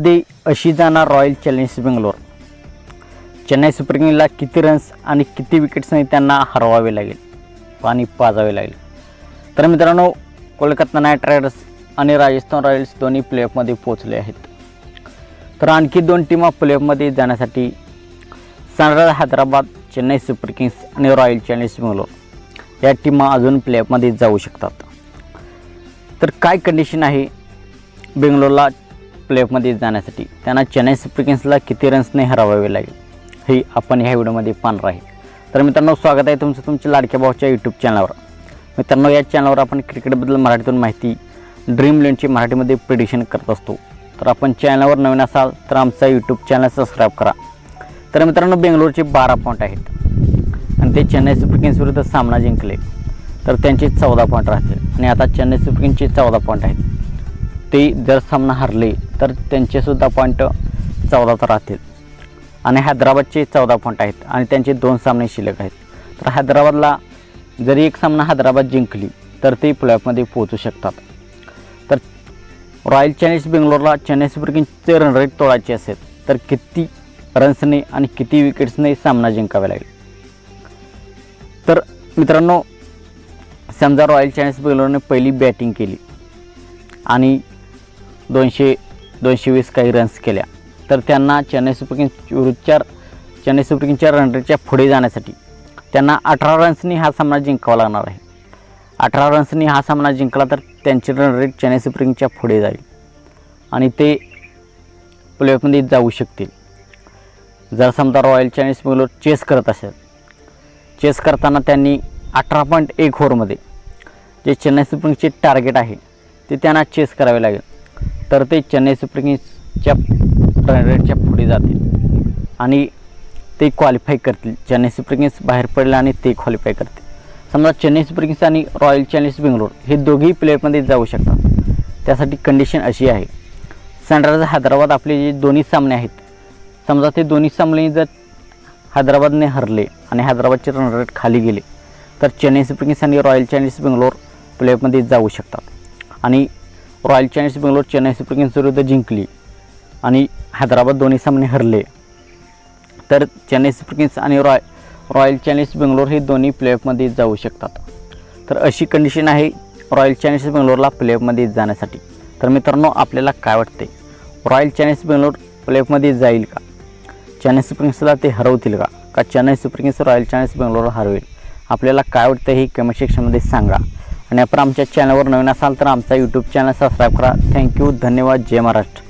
मध्ये अशी जाणार Royal Challengers Bangalore Chennai Super किंगला किती रन्स आणि किती विकेट्सने त्यांना हरवावे लागेल पाणी पाजावे लागेल. तर मित्रांनो कोलकाता नाईट रायडर्स आणि राजस्थान रॉयल्स दोन्ही प्लेऑफमध्ये पोहोचले आहेत. तर आणखी दोन टीमा प्लेऑफमध्ये जाण्यासाठी Sunriser Hyderabad Chennai Super Kings आणि रॉयल चॅलेंजर्स बेंगलोर या टीमा अजून प्लेऑफमध्ये जाऊ शकतात. तर काय कंडिशन आहे बेंगलोरला प्लेऑफमध्ये जाण्यासाठी त्यांना चेन्नई सुपर किंग्सला किती रन्सने हरवावे लागेल हे आपण ह्या व्हिडिओमध्ये पाहणार आहे. तर मित्रांनो स्वागत आहे तुमचं तुमच्या लाडक्या भाऊच्या यूट्यूब चॅनलवर मित्रांनो या चॅनलवर आपण क्रिकेटबद्दल मराठीतून माहिती ड्रीम लेनची मराठीमध्ये प्रिडिशन करत असतो. तर आपण चॅनलवर नवीन असाल तर आमचा यूट्यूब चॅनल सबस्क्राईब करा. तर मित्रांनो बेंगलोरचे बारा पॉईंट आहेत. आणि ते चेन्नई सुपर किंग्स विरुद्ध सामना जिंकले. तर त्यांचे चौदा पॉईंट राहतील. आणि आता चेन्नई सुपर किंग्सचे चौदा पॉईंट आहेत. ते जर सामना हरले तर त्यांचेसुद्धा पॉईंट चौदाच राहतील. आणि हैदराबादचे चौदा पॉईंट आहेत आणि त्यांचे दोन सामने शिल्लक आहेत. तर हैदराबादला जरी एक सामना हैदराबाद जिंकली तर ते प्लेऑफमध्ये पोहोचू शकतात. तर रॉयल चॅलेंज बेंगलोरला चेन्नई सुपर किंग्सचे रन रेट तोडायचे असेल तर किती रन्सने आणि किती विकेट्सने सामना जिंकावा लागेल? तर मित्रांनो समजा रॉयल चॅलेंज बेंगलोरने पहिली बॅटिंग केली आणि दोनशे दोनशे वीस काही रन्स केल्या. तर त्यांना चेन्नई सुपर किंग्स विरुद्धच्या चेन्नई सुपर किंग्सच्या रनरेटच्या पुढे जाण्यासाठी त्यांना अठरा रन्सनी हा सामना जिंकावा लागणार आहे. अठरा रन्सनी हा सामना जिंकला तर त्यांची रनरेट चेन्नई सुपर किंग्सच्या पुढे जाईल. आणि ते प्लेऑफमध्ये जाऊ शकतील. जर समजा रॉयल चॅलेंज बेंगलोर चेस करत असेल चेस करताना त्यांनी अठरा पॉईंट एक ओव्हरमध्ये जे चेन्नई सुपर किंग्सचे टार्गेट आहे ते त्यांना चेस करावे लागेल. तर ते चेन्नई सुपर किंग्सच्या रन रेटच्या पुढे जातील. आणि ते क्वालिफाय करतील. चेन्नई सुपर किंग्स बाहेर पडले आणि ते क्वालिफाय करतील. समजा चेन्नई सुपर किंग्स आणि रॉयल चॅलेंजर्स बेंगलोर हे दोघेही प्लेअरमध्ये जाऊ शकतात. त्यासाठी कंडिशन अशी आहे. सनरायझर हैदराबाद आपले जे दोन्ही सामने आहेत. समजा ते दोन्ही सामने जर हैदराबादने हरले आणि हैदराबादचे रन रेट खाली गेले तर चेन्नई सुपर किंग्स आणि रॉयल चॅलेंजर्स बेंगलोर प्लेअरमध्ये जाऊ शकतात. आणि Royal Challengers Bangalore Chennai Super Kings विरुद्ध जिंकली आणि हैदराबाद दोन्ही सामने हरले. तर चेन्नई सुपर किंग्स आणि रॉय रॉयल चॅलेंजर्स बेंगलोर हे दोन्ही प्लेऑफमध्ये जाऊ शकतात. तर अशी कंडिशन आहे रॉयल चॅलेंजर्स बेंगलोरला प्लेऑफमध्ये जाण्यासाठी. तर मित्रांनो आपल्याला काय वाटते रॉयल चॅलेंजर्स बेंगलोर प्लेऑफमध्ये जाईल का? चेन्नई सुपर किंग्सला ते हरवतील का? का Chennai Super Kings Royal Challengers Bangalore Harvel? आपल्याला काय वाटतं हे कमेंट सेक्शनमध्ये सांगा. आणि आपण आमच्या चॅनलवर नवीन असाल तर आमचा यूट्यूब चॅनल सबस्क्राईब करा. थँक्यू धन्यवाद. जय महाराष्ट्र.